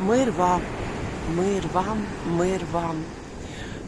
Мир вам, мир вам, мир вам,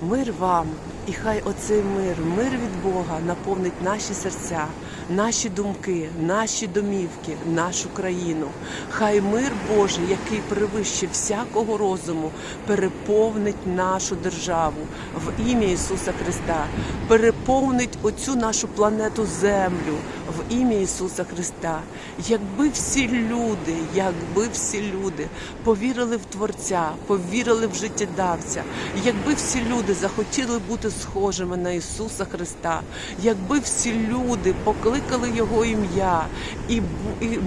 мир вам. І хай оцей мир, мир від Бога наповнить наші серця, наші думки, наші домівки, нашу країну. Хай мир Божий, який перевищує всякого розуму, переповнить нашу державу в ім'я Ісуса Христа, переповнить оцю нашу планету Землю в ім'я Ісуса Христа. Якби всі люди, якби всі люди повірили в Творця, повірили в життєдавця, якби всі люди захотіли бути схожими на Ісуса Христа, якби всі люди покликали Його ім'я і, і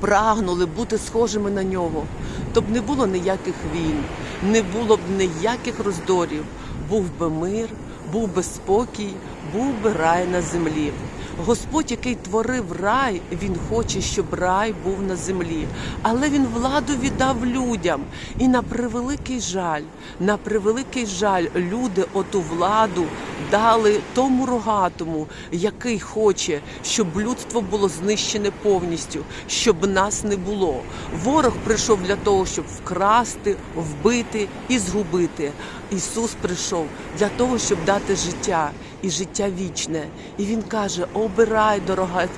прагнули бути схожими на нього, то б не було ніяких війн, не було б ніяких роздорів. Був би мир, був би спокій, був би рай на землі. Господь, який творив рай, він хоче, щоб рай був на землі. Але він владу віддав людям. І на превеликий жаль, на превеликий жаль, люди оту владу дали тому рогатому, який хоче, щоб людство було знищене повністю, щоб нас не було. Ворог прийшов для того, щоб вкрасти, вбити і згубити. Ісус прийшов для того, щоб дати життя і життя вічне. І Він каже: обирай, дорога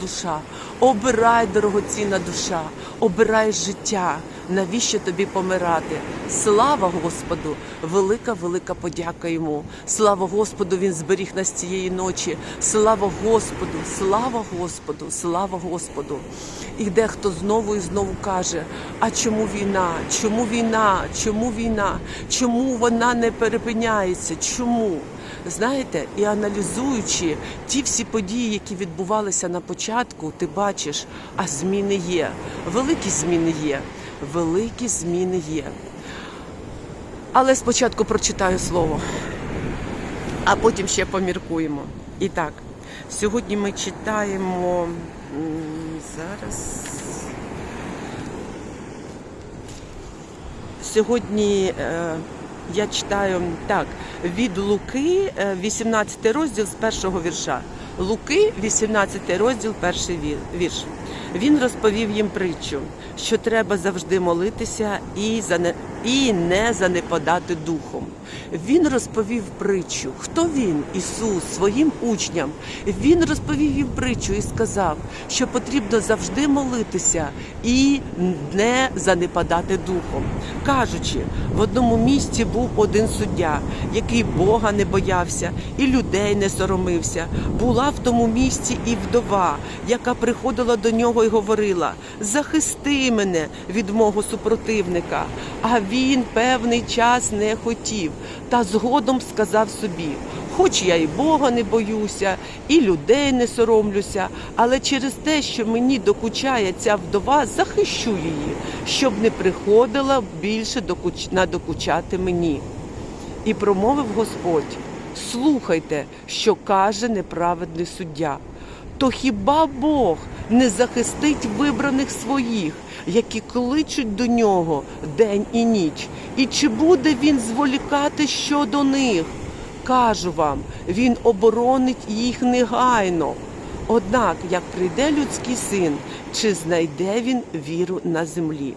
душа, обирай, дорогоцінна душа, обирай життя. Навіщо тобі помирати? Слава Господу! Велика, велика подяка йому. Слава Господу! Він зберіг нас цієї ночі. Слава Господу! Слава Господу! Слава Господу! І дехто знову і знову каже: а чому війна? Чому війна? Чому війна? Чому вона не перепиняється? Чому? Знаєте, і аналізуючи ті всі події, які відбувалися на початку, ти бачиш, а зміни є. Великі зміни є. Великі зміни є. Але спочатку прочитаю слово, а потім ще поміркуємо. І так, сьогодні ми читаємо зараз. Сьогодні е, я читаю так від Луки, е, 18 розділ з першого вірша. Луки, 18 розділ, перший ві- вірш. Він розповів їм притчу, що треба завжди молитися і, зане... і не занепадати духом. Він розповів притчу. Хто він, Ісус, своїм учням? Він розповів їм притчу і сказав, що потрібно завжди молитися і не занепадати духом. Кажучи, в одному місці був один суддя, який Бога не боявся і людей не соромився. Була в тому місці і вдова, яка приходила до нього і говорила: Захисти мене від мого супротивника. А він певний час не хотів, та згодом сказав собі. Хоч я і Бога не боюся, і людей не соромлюся, але через те, що мені докучає ця вдова, захищу її, щоб не приходила більше докуч... надокучати мені. І промовив Господь: слухайте, що каже неправедний суддя. То хіба Бог не захистить вибраних своїх, які кличуть до нього день і ніч? І чи буде він зволікати щодо них? Кажу вам, він оборонить їх негайно. Однак, як прийде людський син, чи знайде він віру на землі?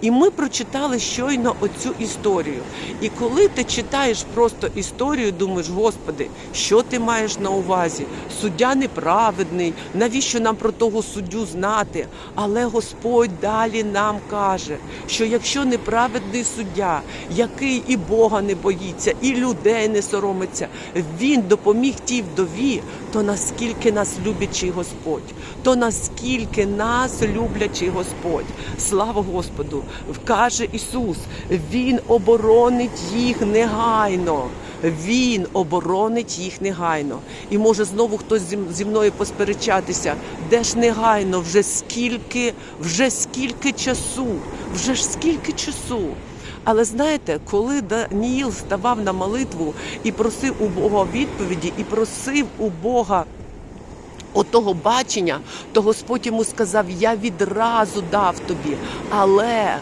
І ми прочитали щойно оцю історію. І коли ти читаєш просто історію, думаєш, Господи, що ти маєш на увазі? Суддя неправедний, навіщо нам про того суддю знати? Але Господь далі нам каже, що якщо неправедний суддя, який і Бога не боїться, і людей не соромиться, він допоміг тій вдові, то наскільки нас люблячий Господь, то наскільки нас люблячий Господь. Слава Господу! Каже Ісус, Він оборонить їх негайно. Він оборонить їх негайно. І може знову хтось зі мною посперечатися, де ж негайно, вже скільки, вже скільки часу, вже ж скільки часу. Але знаєте, коли Даніїл ставав на молитву і просив у Бога відповіді, і просив у Бога отого бачення, то Господь йому сказав: Я відразу дав тобі, але.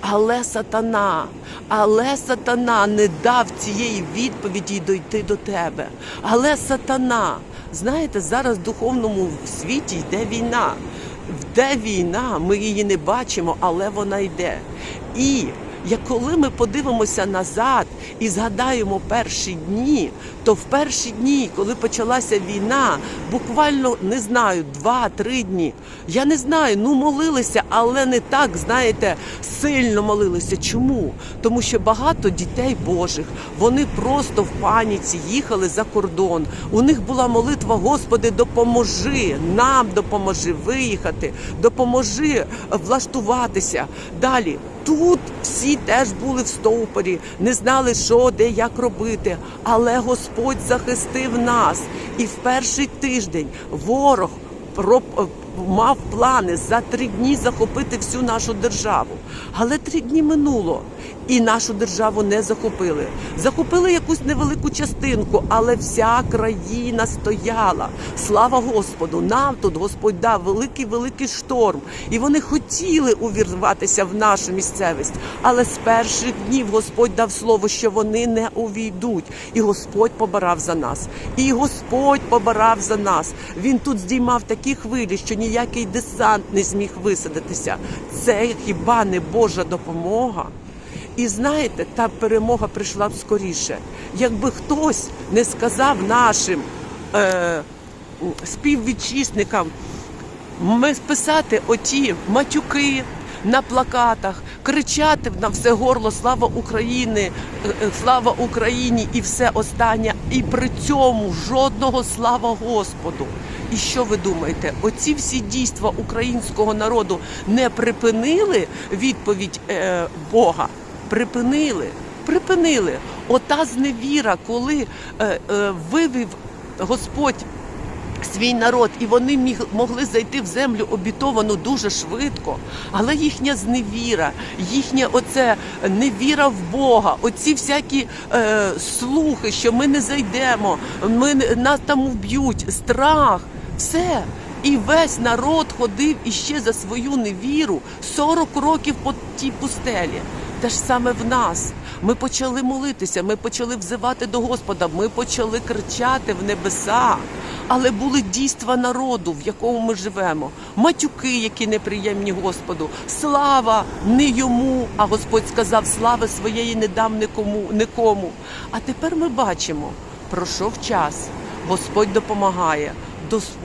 Але сатана, але сатана не дав цієї відповіді дойти до тебе. Але сатана, знаєте, зараз в духовному світі йде війна. де війна, ми її не бачимо, але вона йде. І як коли ми подивимося назад і згадаємо перші дні, то в перші дні, коли почалася війна, буквально не знаю, два-три дні. Я не знаю, ну молилися, але не так, знаєте, сильно молилися. Чому? Тому що багато дітей Божих вони просто в паніці їхали за кордон. У них була молитва: Господи, допоможи нам допоможи виїхати, допоможи влаштуватися. Далі тут всі теж були в стовпорі, не знали, що, де, як робити. Але Господь захистив нас. І в перший тиждень ворог про- мав плани за три дні захопити всю нашу державу. Але три дні минуло, і нашу державу не захопили. Захопили якусь невелику частинку, але вся країна стояла. Слава Господу! Нам тут Господь дав великий великий шторм, і вони хотіли увірватися в нашу місцевість. Але з перших днів Господь дав слово, що вони не увійдуть. І Господь побарав за нас. І Господь побарав за нас. Він тут здіймав такі хвилі, що ніякий десант не зміг висадитися. Це хіба не Божа допомога? І знаєте, та перемога прийшла б скоріше. Якби хтось не сказав нашим е, співвітчизникам писати оті матюки на плакатах, кричати на все горло Слава Україні, е, е, слава Україні і все останнє, і при цьому жодного слава Господу. І що ви думаєте? Оці всі дійства українського народу не припинили відповідь е, Бога? Припинили, припинили. Ота зневіра, коли е, е, вивів Господь свій народ, і вони міг, могли зайти в землю обітовану дуже швидко. Але їхня зневіра, їхня оце невіра в Бога, оці всякі е, слухи, що ми не зайдемо, ми нас там вб'ють, страх, все. І весь народ ходив іще за свою невіру 40 років по тій пустелі. Те ж саме в нас. Ми почали молитися, ми почали взивати до Господа, ми почали кричати в небеса. Але були дійства народу, в якому ми живемо, матюки, які неприємні Господу, слава не йому, а Господь сказав, слави своєї не дам нікому, нікому. А тепер ми бачимо, пройшов час, Господь допомагає.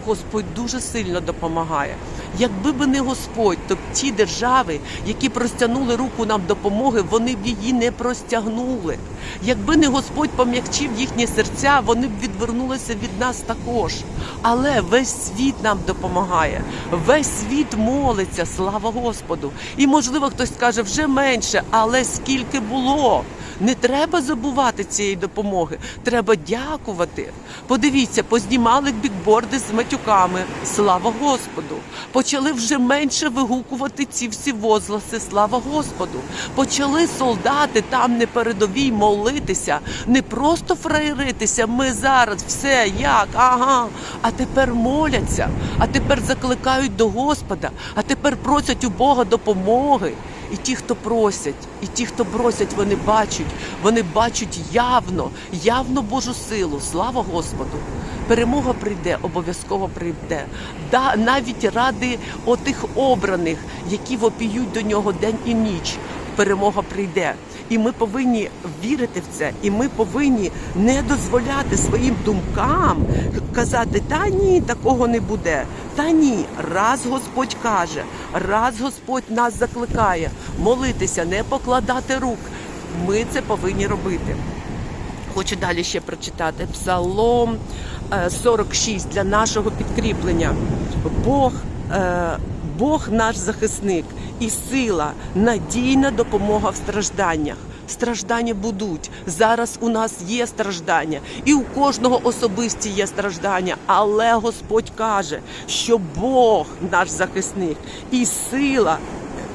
Господь дуже сильно допомагає. Якби би не Господь, то ті держави, які простягнули руку нам допомоги, вони б її не простягнули. Якби не Господь пом'якчив їхні серця, вони б відвернулися від нас також. Але весь світ нам допомагає, весь світ молиться, слава Господу. І можливо хтось скаже вже менше, але скільки було. Не треба забувати цієї допомоги. Треба дякувати. Подивіться, познімали бікборди з матюками. Слава Господу! Почали вже менше вигукувати ці всі возгласи. Слава Господу! Почали солдати там на передовій молитися, не просто фраєритися. Ми зараз все як, ага. А тепер моляться, а тепер закликають до Господа, а тепер просять у Бога допомоги. І ті, хто просять, і ті, хто просять, вони бачать, вони бачать явно, явно Божу силу. Слава Господу! Перемога прийде, обов'язково прийде. Да, навіть ради отих обраних, які вопіють до нього день і ніч. Перемога прийде. І ми повинні вірити в це, і ми повинні не дозволяти своїм думкам казати, та ні, такого не буде. Та ні, раз Господь каже, раз Господь нас закликає молитися, не покладати рук. Ми це повинні робити. Хочу далі ще прочитати Псалом е, 46 для нашого підкріплення. Бог, е, Бог наш захисник і сила, надійна допомога в стражданнях. Страждання будуть. Зараз у нас є страждання, і у кожного особисті є страждання. Але Господь каже, що Бог наш захисник і сила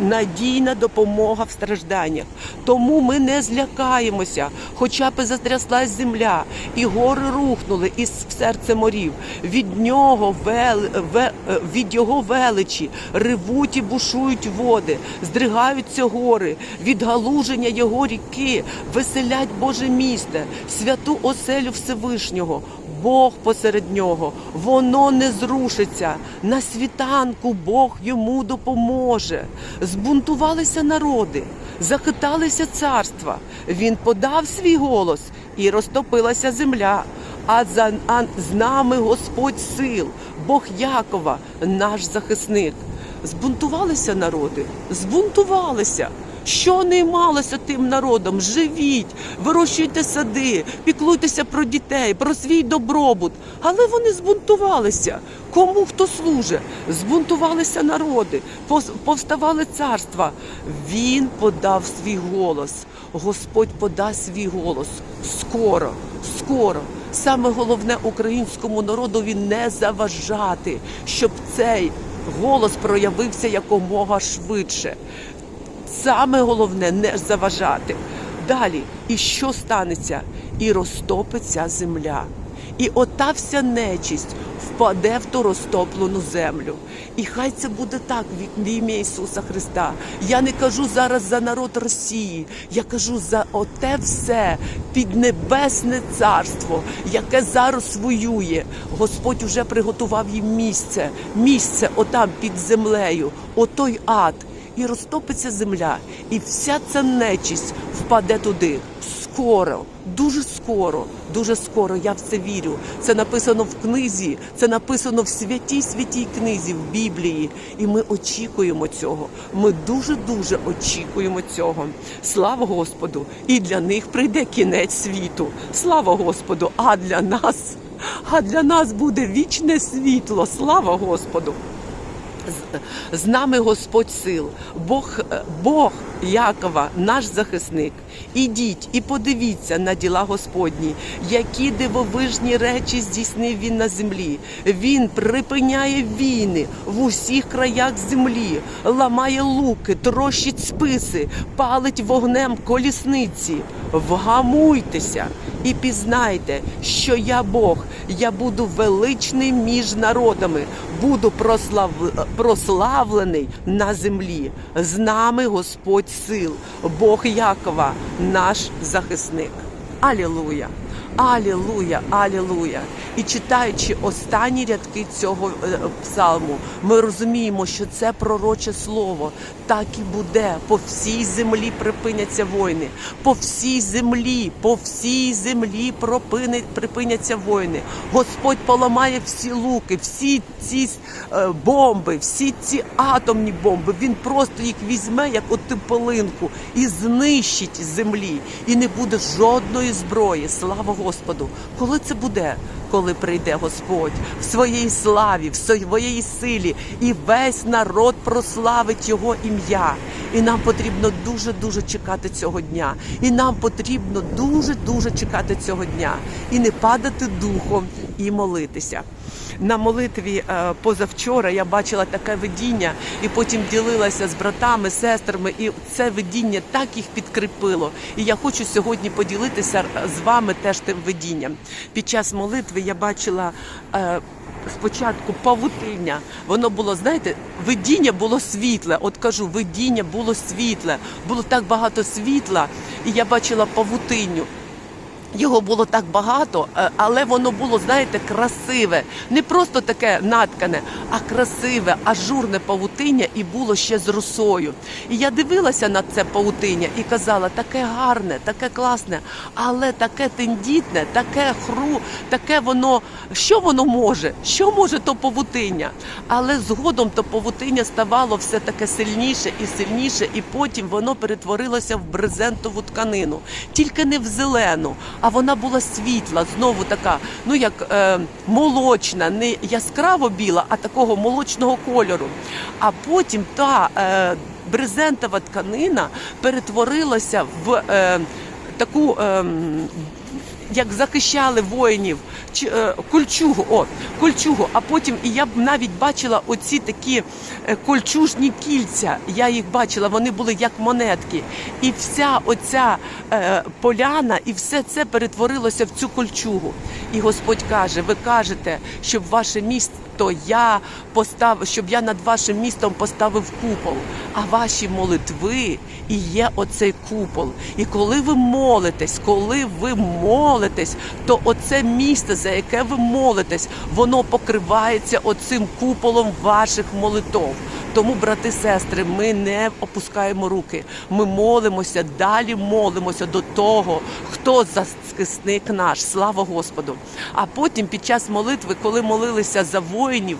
надійна допомога в стражданнях. Тому ми не злякаємося, хоча б затряслась земля, і гори рухнули із серце морів. Від нього вел, ве- е, від його величі ревуть і бушують води, здригаються гори, від галуження його ріки, веселять Боже місте, святу оселю Всевишнього. Бог посеред нього, воно не зрушиться. На світанку Бог йому допоможе. Збунтувалися народи, захиталися царства. Він подав свій голос і розтопилася земля. А за а з нами Господь сил, Бог Якова, наш захисник. Збунтувалися народи, збунтувалися. Що не малося тим народом? Живіть, вирощуйте сади, піклуйтеся про дітей, про свій добробут. Але вони збунтувалися. Кому хто служить? Збунтувалися народи, повставали царства. Він подав свій голос. Господь подасть свій голос. Скоро, скоро. Саме головне українському народові не заважати, щоб цей голос проявився якомога швидше. Саме головне не заважати. Далі, і що станеться? І розтопиться земля. І ота вся нечисть впаде в ту розтоплену землю. І хай це буде так в ім'я Ісуса Христа. Я не кажу зараз за народ Росії, я кажу за оте все піднебесне царство, яке зараз воює. Господь уже приготував їм місце, місце отам під землею, отой ад і розтопиться земля, і вся ця нечисть впаде туди. Скоро, дуже скоро, дуже скоро. Я в це вірю. Це написано в книзі, це написано в святій святій книзі, в Біблії. І ми очікуємо цього. Ми дуже дуже очікуємо цього. Слава Господу! І для них прийде кінець світу. Слава Господу! А для нас, а для нас буде вічне світло. Слава Господу! З- нами Господь сил, Бог, е, Бог Якова, наш захисник. Ідіть і подивіться на діла Господні, які дивовижні речі здійснив він на землі. Він припиняє війни в усіх краях землі, ламає луки, трощить списи, палить вогнем колісниці. Вгамуйтеся і пізнайте, що я Бог, я буду величний між народами, буду прослав... прославлений на землі. З нами Господь сил, Бог Якова, наш захисник. Алілуя! Алілуя, алілуя! І читаючи останні рядки цього е, псалму, ми розуміємо, що це пророче слово. Так і буде. По всій землі припиняться війни. По всій землі, по всій землі припиняться війни. Господь поламає всі луки, всі ці е, бомби, всі ці атомні бомби. Він просто їх візьме, як оту пилинку, і знищить землі. І не буде жодної зброї. Слава Господу! Коли це буде? Коли прийде Господь в своїй славі, в своїй силі, і весь народ прославить Його ім'я. І нам потрібно дуже дуже чекати цього дня. І нам потрібно дуже дуже чекати цього дня і не падати духом і молитися. На молитві е, позавчора я бачила таке видіння, і потім ділилася з братами, сестрами, і це видіння так їх підкріпило. І я хочу сьогодні поділитися з вами теж тим видінням. Під час молитви я бачила. е, Спочатку павутиння, воно було, знаєте, видіння було світле. От кажу, видіння було світле, було так багато світла, і я бачила павутинню. Його було так багато, е, але воно було, знаєте, красиве. Не просто таке наткане, а красиве, ажурне павутиння і було ще з росою. І я дивилася на це павутиння і казала, таке гарне, таке класне, але таке тендітне, таке хру, таке воно. Що воно може? Що може то павутиння? Але згодом то павутиння ставало все таке сильніше і сильніше, і потім воно перетворилося в брезентову тканину, тільки не в зелену, а вона була світла, знову така, ну як е, молочна, не яскраво біла, а такого молочного кольору. А потім та е, брезентова тканина перетворилася в е, таку. Е, як захищали воїнів, е, кольчугу, о, кольчугу, а потім і я б навіть бачила оці такі е, кольчужні кільця. Я їх бачила, вони були як монетки. І вся оця е, поляна, і все це перетворилося в цю кольчугу. І Господь каже: ви кажете, щоб ваше місто. То я постав, щоб я над вашим містом поставив купол, а ваші молитви і є оцей купол. І коли ви молитесь, коли ви молитесь, то оце місце, за яке ви молитесь, воно покривається оцим куполом ваших молитов. Тому, брати, сестри, ми не опускаємо руки. Ми молимося, далі молимося до того, хто захисник наш. Слава Господу. А потім, під час молитви, коли молилися за воїнів.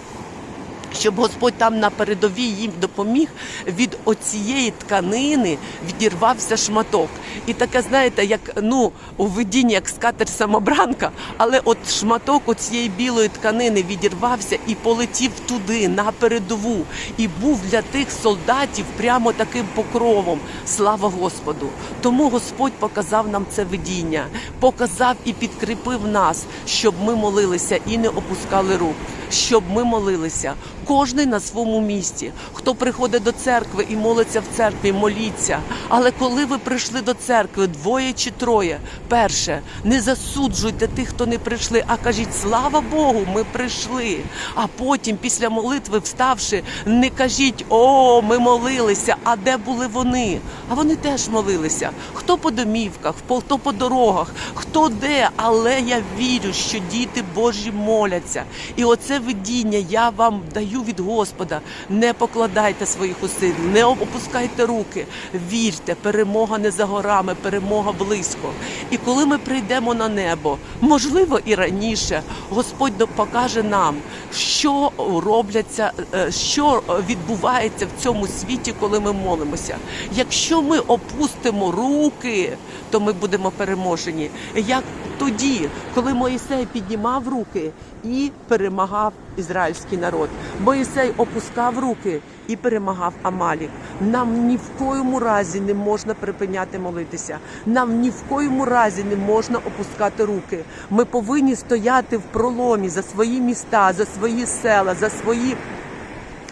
Щоб Господь там на передовій їм допоміг, від оцієї тканини відірвався шматок. І таке, знаєте, як ну у видінні, як скатер самобранка, але от шматок оцієї білої тканини відірвався і полетів туди, на передову, і був для тих солдатів прямо таким покровом. Слава Господу! Тому Господь показав нам це видіння, показав і підкріпив нас, щоб ми молилися і не опускали рук щоб ми молилися, кожний на своєму місці. Хто приходить до церкви і молиться в церкві, моліться. Але коли ви прийшли до церкви, двоє чи троє, перше, не засуджуйте тих, хто не прийшли, а кажіть, слава Богу, ми прийшли. А потім, після молитви, вставши, не кажіть, о, ми молилися, а де були вони? А вони теж молилися. Хто по домівках, хто по дорогах, хто де, але я вірю, що діти Божі моляться. І оце видіння я вам даю від Господа. Не покладайте своїх усиль, не опускайте руки. Вірте, перемога не за горами, перемога близько. І коли ми прийдемо на небо, можливо, і раніше, Господь покаже нам, що робляться, е, що відбувається в цьому світі, коли ми молимося. Якщо ми опустимо руки, то ми будемо переможені. Як тоді, коли Моїсей піднімав руки і перемагав ізраїльський народ. Моїсей опускав руки і перемагав Амалік. Нам ні в коєму разі не можна припиняти молитися. Нам ні в коєму разі не можна опускати руки. Ми повинні стояти в проломі за свої міста, за свої села, за свої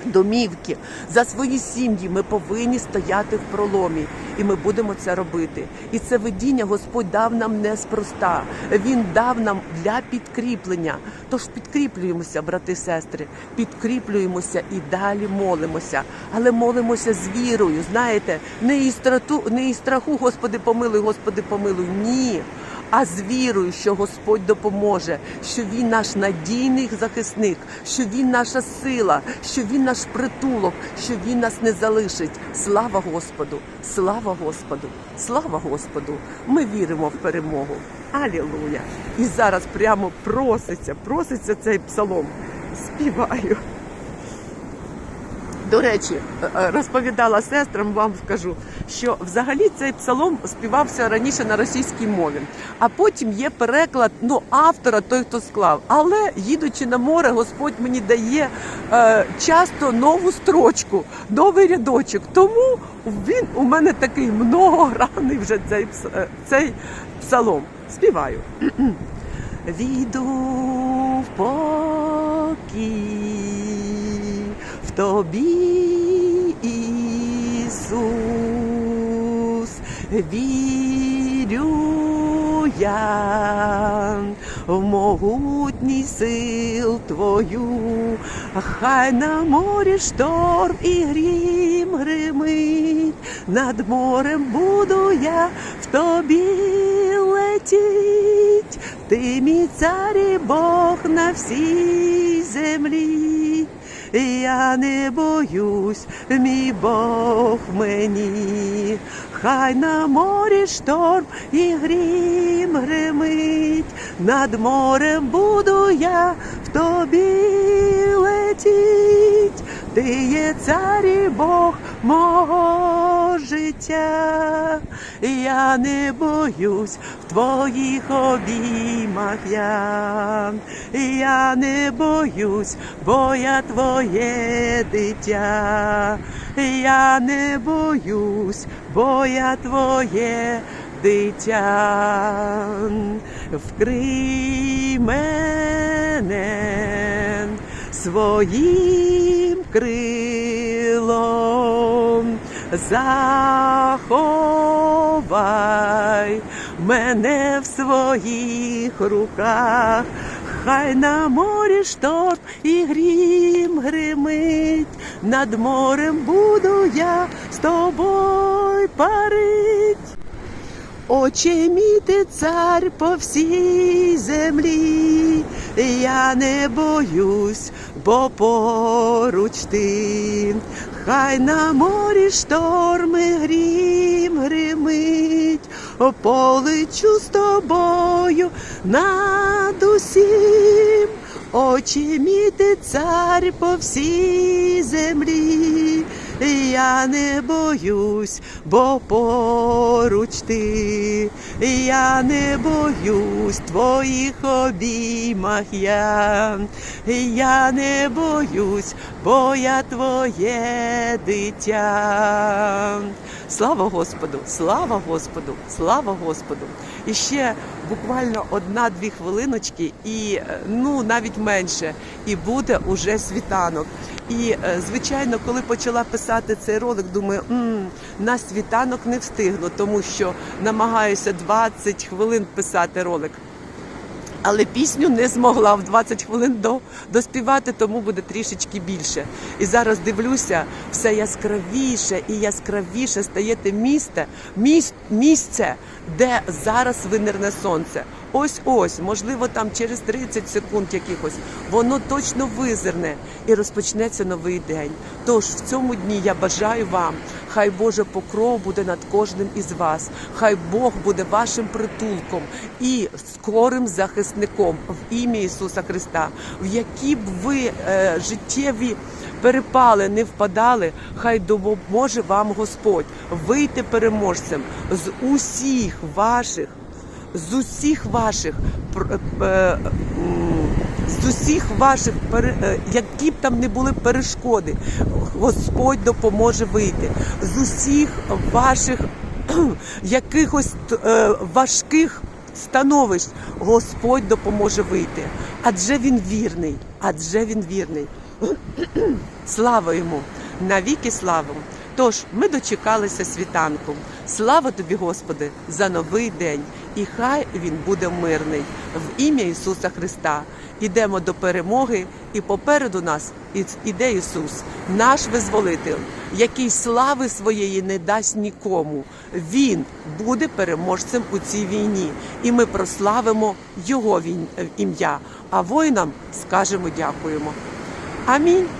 домівки, за свої сім'ї ми повинні стояти в проломі, і ми будемо це робити. І це видіння Господь дав нам неспроста. Він дав нам для підкріплення. Тож підкріплюємося, брати і сестри, підкріплюємося і далі молимося, але молимося з вірою. Знаєте, не із страту, не із страху, Господи, помилуй, Господи, помилуй. Ні а з вірою, що Господь допоможе, що Він наш надійний захисник, що Він наша сила, що Він наш притулок, що Він нас не залишить. Слава Господу! Слава Господу! Слава Господу! Ми віримо в перемогу. Алілуя! І зараз прямо проситься, проситься цей псалом. Співаю. До речі, е, е, розповідала сестрам, вам скажу, що взагалі цей псалом співався раніше на російській мові, а потім є переклад ну, автора, той, хто склав. Але їдучи на море, Господь мені дає е, часто нову строчку, новий рядочок. Тому він у мене такий многогранний вже цей, е, цей псалом. Співаю. Віду в покій тобі, Ісус, вірю я в могутній сил Твою, хай на морі шторм і грім гримить, над морем буду я в тобі летіть, ти мій цар і Бог на всій землі. Я не боюсь, мій Бог мені, хай на морі шторм і грім гримить, над морем буду я в тобі летіть, ти є цар і Бог мого життя, я не боюсь в твоїх обіймах я, я не боюсь, бо я твоє дитя, я не боюсь, бо я твоє дитя, вкрий мене своїм крилом, заховай мене в своїх руках. Хай на морі шторм і грім гримить, над морем буду я з тобою парить. Очі мій ти цар по всій землі, я не боюсь, бо поруч ти. Хай на морі шторми грім гримить, полечу з тобою над усім. Очі міти цар по всій землі, я не боюсь, бо поруч ти, я не боюсь твоїх обіймах я, я не боюсь, бо я твоє дитя. Слава Господу, слава Господу, слава Господу. І ще буквально одна-дві хвилиночки, і е, ну навіть менше, і буде уже світанок. І е, звичайно, коли почала писати цей ролик, думаю, м на світанок не встигну, тому що намагаюся 20 хвилин писати ролик. Але пісню не змогла в 20 хвилин до, доспівати, тому буде трішечки більше. І зараз дивлюся, все яскравіше і яскравіше стає те місце, міс, місце, де зараз винирне сонце. Ось ось, можливо, там через 30 секунд якихось, воно точно визирне і розпочнеться новий день. Тож в цьому дні я бажаю вам, хай Боже покров буде над кожним із вас, хай Бог буде вашим притулком і скорим захисником в ім'я Ісуса Христа, в які б ви е, життєві перепали не впадали, хай допоможе вам Господь вийти переможцем з усіх ваших з усіх ваших е, з усіх ваших е, які б там не були перешкоди, Господь допоможе вийти. З усіх ваших якихось е, важких становищ Господь допоможе вийти. Адже він вірний, адже він вірний. Слава йому, навіки славу. Тож ми дочекалися світанку. Слава тобі, Господи, за новий день, і хай він буде мирний в ім'я Ісуса Христа. Ідемо до перемоги, і попереду нас іде Ісус, наш визволитель, який слави своєї не дасть нікому. Він буде переможцем у цій війні, і ми прославимо Його ім'я. А воїнам скажемо дякуємо. Амінь.